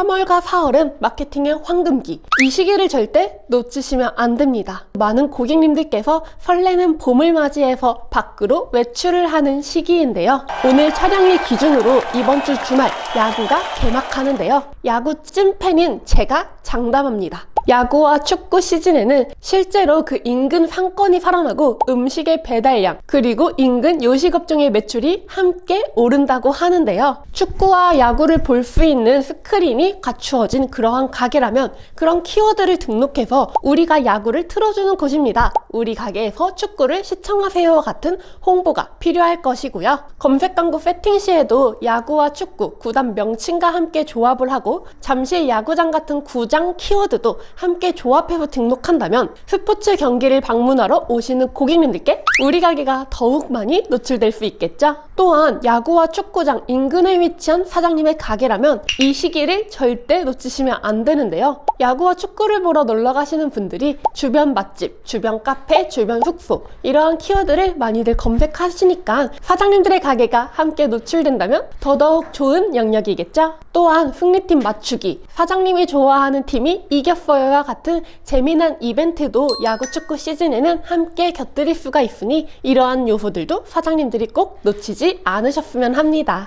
3월과 4월은 마케팅의 황금기. 이 시기를 절대 놓치시면 안 됩니다. 많은 고객님들께서 설레는 봄을 맞이해서 밖으로 외출을 하는 시기인데요. 오늘 촬영일 기준으로 이번 주 주말 야구가 개막하는데요. 야구 찐팬인 제가 장담합니다. 야구와 축구 시즌에는 실제로 그 인근 상권이 살아나고 음식의 배달량 그리고 인근 요식업종의 매출이 함께 오른다고 하는데요. 축구와 야구를 볼 수 있는 스크린이 갖추어진 그러한 가게라면 그런 키워드를 등록해서 우리가 야구를 틀어주는 곳입니다. 우리 가게에서 축구를 시청하세요 같은 홍보가 필요할 것이고요. 검색 광고 세팅 시에도 야구와 축구 구단 명칭과 함께 조합을 하고 잠실 야구장 같은 구장 키워드도 함께 조합해서 등록한다면 스포츠 경기를 방문하러 오시는 고객님들께 우리 가게가 더욱 많이 노출될 수 있겠죠. 또한 야구와 축구장 인근에 위치한 사장님의 가게라면 이 시기를 절대 놓치시면 안 되는데요. 야구와 축구를 보러 놀러 가시는 분들이 주변 맛집, 주변 카페, 주변 숙소 이러한 키워드를 많이들 검색하시니까 사장님들의 가게가 함께 노출된다면 더더욱 좋은 영역이겠죠. 또한 승리팀 맞추기, 사장님이 좋아하는 팀이 이겼어요 와 같은 재미난 이벤트도 야구 축구 시즌에는 함께 곁들일 수가 있으니 이러한 요소들도 사장님들이 꼭 놓치지 않으셨으면 합니다.